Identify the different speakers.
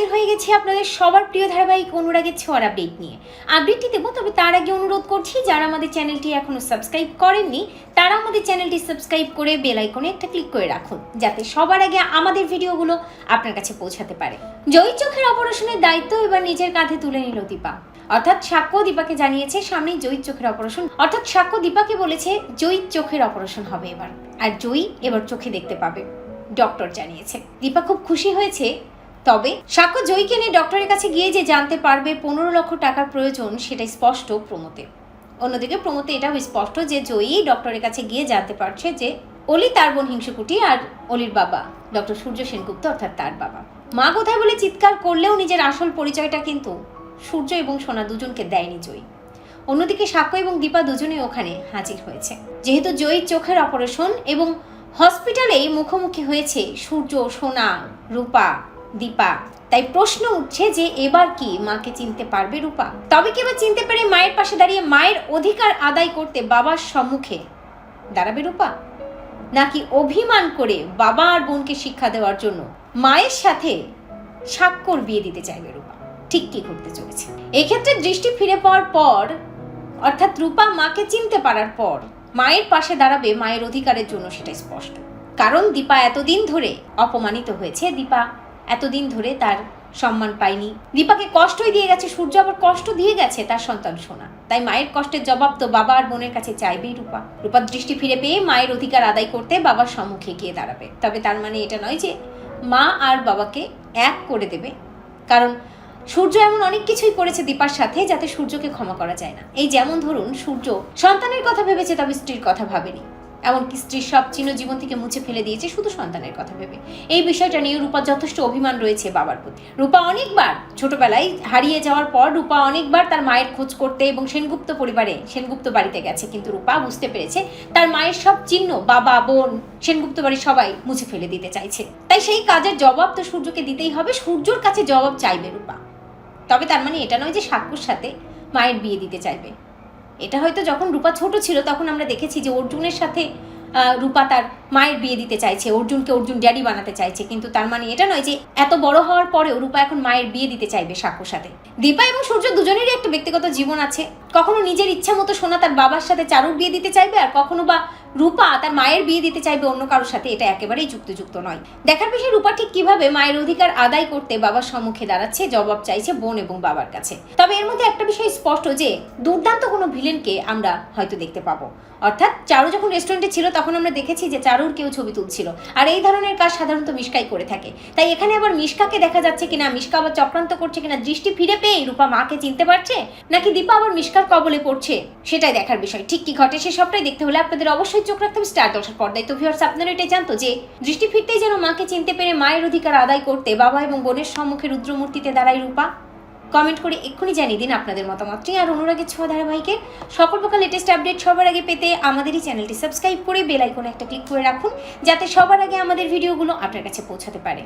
Speaker 1: হাজির হয়ে গেছি আপনাদের সবার প্রিয় ধারাবাহিক অনুরাগের ছোঁয়ার আপডেট নিয়ে। আপডেটটি দেবো, তবে তার আগে অনুরোধ করছি, যারা আমাদের চ্যানেলটি এখনও সাবস্ক্রাইব করেননি, তারা আমাদের চ্যানেলটি সাবস্ক্রাইব করে বেল আইকনে একটা ক্লিক করে রাখুন, যাতে সবার আগে আমাদের ভিডিওগুলো আপনার কাছে পৌঁছাতে পারে। জয়ী চোখের অপারেশনের দায়িত্ব এবার নিজের কাঁধে তুলে নিল দীপা। অর্থাৎ সাক্ষ্য দীপাকে জানিয়েছে সামনেই জয়ীর চোখের অপারেশন। অর্থাৎ সাক্ষ্য দীপাকে বলেছে জয়ীর চোখের অপারেশন হবে এবার। আর জয়ী এবার চোখে দেখতে পাবে ডক্টর জানিয়েছে। দীপা খুব খুশি হয়েছে তবে সাক্ষ্য জয়ীকে নিয়ে ডক্টরের কাছে গিয়ে যে জানতে পারবে পনেরো লক্ষ টাকার প্রয়োজন, সেটা স্পষ্ট প্রমোতে অন্যদিকে প্রমোতে এটাও স্পষ্ট যে জয়ী ডক্টরের কাছে গিয়ে জানতে পারছে যে অলি তার বোন হিংসুকুটি আর অলির বাবা, ডক্টর সূর্য সেনগুপ্ত অর্থাৎ তার বাবা। মা কোথায় বলে চিৎকার করলেও নিজের আসল পরিচয়টা কিন্তু সূর্য এবং সোনা দুজনকে দেয়নি জয়ী। অন্যদিকে সাক্ষ্য এবং দীপা দুজনেই ওখানে হাজির হয়েছে। যেহেতু জয়ীর চোখের অপারেশন এবং হসপিটালেই মুখোমুখি হয়েছে সূর্য, সোনা, রূপা দীপা। তাই প্রশ্ন উঠছে যে এবার কি মাকে চিনতে পারবে রূপা? তবে কি এবার চিনতে পেরে মায়ের পাশে দাঁড়িয়ে মায়ের অধিকার আদায় করতে বাবার সম্মুখে দাঁড়াবে রূপা? নাকি অভিমান করে বাবা আর বোনকে শিক্ষা দেওয়ার জন্য মায়ের সাথে স্বাক্ষর বিয়ে দিতে চাইবে রূপা? ঠিক কি করতে চলেছে? এক্ষেত্রে দৃষ্টি ফিরে পাওয়ার পর, অর্থাৎ রূপা মাকে চিনতে পারার পর মায়ের পাশে দাঁড়াবে মায়ের অধিকারের জন্য সেটা স্পষ্ট। কারণ দীপা এতদিন ধরে অপমানিত হয়েছে। দীপা এতদিন ধরে তার সম্মান পায়নি দীপাকে কষ্টই দিয়ে গেছে, সূর্য আবার কষ্ট দিয়ে গেছে, তার সন্তান সোনা। তাই মায়ের কষ্টের জবাব তো বাবা আর বোনের কাছে চাইবেই রূপা। রূপার দৃষ্টি ফিরে পেয়ে মায়ের অধিকার আদায় করতে বাবার সম্মুখে গিয়ে দাঁড়াবে। তবে তার মানে এটা নয় যে মা আর বাবাকে এক করে দেবে। কারণ সূর্য এমন অনেক কিছুই করেছে দীপার সাথে যাতে সূর্যকে ক্ষমা করা যায় না। এই যেমন ধরুন, সূর্য সন্তানের কথা ভেবেছে, তবে স্ত্রীর কথা ভাবেনি। এমনকি স্ত্রীর সব চিহ্ন জীবন থেকে মুছে ফেলে দিয়েছে শুধু সন্তানের কথা ভেবে। এই বিষয়টা নিয়ে রূপার যথেষ্ট অভিমান রয়েছে বাবার প্রতি। রূপা অনেকবার ছোটবেলায় হারিয়ে যাওয়ার পর রূপা অনেকবার তার মায়ের খোঁজ করতে এবং সেনগুপ্ত পরিবারে, সেনগুপ্ত বাড়িতে গেছে। কিন্তু রূপা বুঝতে পেরেছে তার মায়ের সব চিহ্ন বাবা, বোন, সেনগুপ্ত বাড়ির সবাই মুছে ফেলে দিতে চাইছে। তাই সেই কাজের জবাব তো সূর্যকে দিতেই হবে। সূর্যর কাছে জবাব চাইবে রূপা। তবে তার মানে এটা নয় যে সাক্ষুর সাথে মায়ের বিয়ে দিতে চাইবে। এটা হয়তো যখন রূপা ছোট ছিল তখন আমরা দেখেছি যে অর্জুনের সাথে রূপা তার মায়ের বিয়ে দিতে চাইছে, অর্জুনকে অর্জুন ড্যাডি বানাতে চাইছে। কিন্তু তার মানে এটা নয় যে এত বড় হওয়ার পরেও রূপা এখন মায়ের বিয়ে দিতে চাইবে সাক্ষুর সাথে। দীপা এবং সূর্য দুজনেরই একটা ব্যক্তিগত জীবন আছে। কখনো নিজের ইচ্ছা মতো সোনা তার বাবার সাথে চারুর বিয়ে দিতে চাইবে আর কখনো বা রূপা তার মায়ের বিয়ে দিতে চাইবে অন্য কারোর সাথে, এটা একেবারেই যুক্তিযুক্ত নয়। দেখার বিষয় রূপা ঠিক কীভাবে মায়ের অধিকার আদায় করতে বাবার সম্মুখে দাঁড়াচ্ছে, জবাব চাইছে বোন এবং বাবার কাছে। তবে এর মধ্যে একটা বিষয় স্পষ্ট যে, দুর্দান্ত কোনো ভিলেনকে আমরা হয়তো দেখতে পাবো। অর্থাৎ চারু যখন রেস্টুরেন্টে ছিল, তখন আমরা দেখেছি যে চারুর কেউ ছবি তুলছিল। আর এই ধরনের কাজ সাধারণত মিশকাই করে থাকে। তাই এখানে আবার মিশকাকে দেখা যাচ্ছে কিনা, মিশকা আবার চক্রান্ত করছে কিনা, দৃষ্টি ফিরে পেয়ে রূপা মাকে চিনতে পারছে? নাকি দীপা আবার মিশকার কবলে পড়ছে? সেটাই দেখার বিষয়। ঠিক কি ঘটে সে সবটাই দেখতে হলে আপনাদের অবশ্যই চোখ রাখতে হবে স্টার দর্শক পর্দায়। তো ভিউয়ার্স আপনারা এটাই জানতো যে, দৃষ্টি ফিরতেই যেন মাকে চিনতে পেরে মায়ের অধিকার আদায় করতে বাবা এবং বোনের সম্মুখে রুদ্রমূর্তিতে দাঁড়ায় রূপা। কমেন্ট করে এক্ষুনি জানিয়ে দিন আপনাদের মতামতটি আর অনুরাগের ছোঁয়া ধারাবাহিকের সকল প্রকার লেটেস্ট আপডেট সবার আগে পেতে আমাদের এই চ্যানেলটি সাবস্ক্রাইব করে বেল আইকনে একটা ক্লিক করে রাখুন, যাতে সবার আগে আমাদের ভিডিওগুলো আপনার কাছে পৌঁছাতে পারে।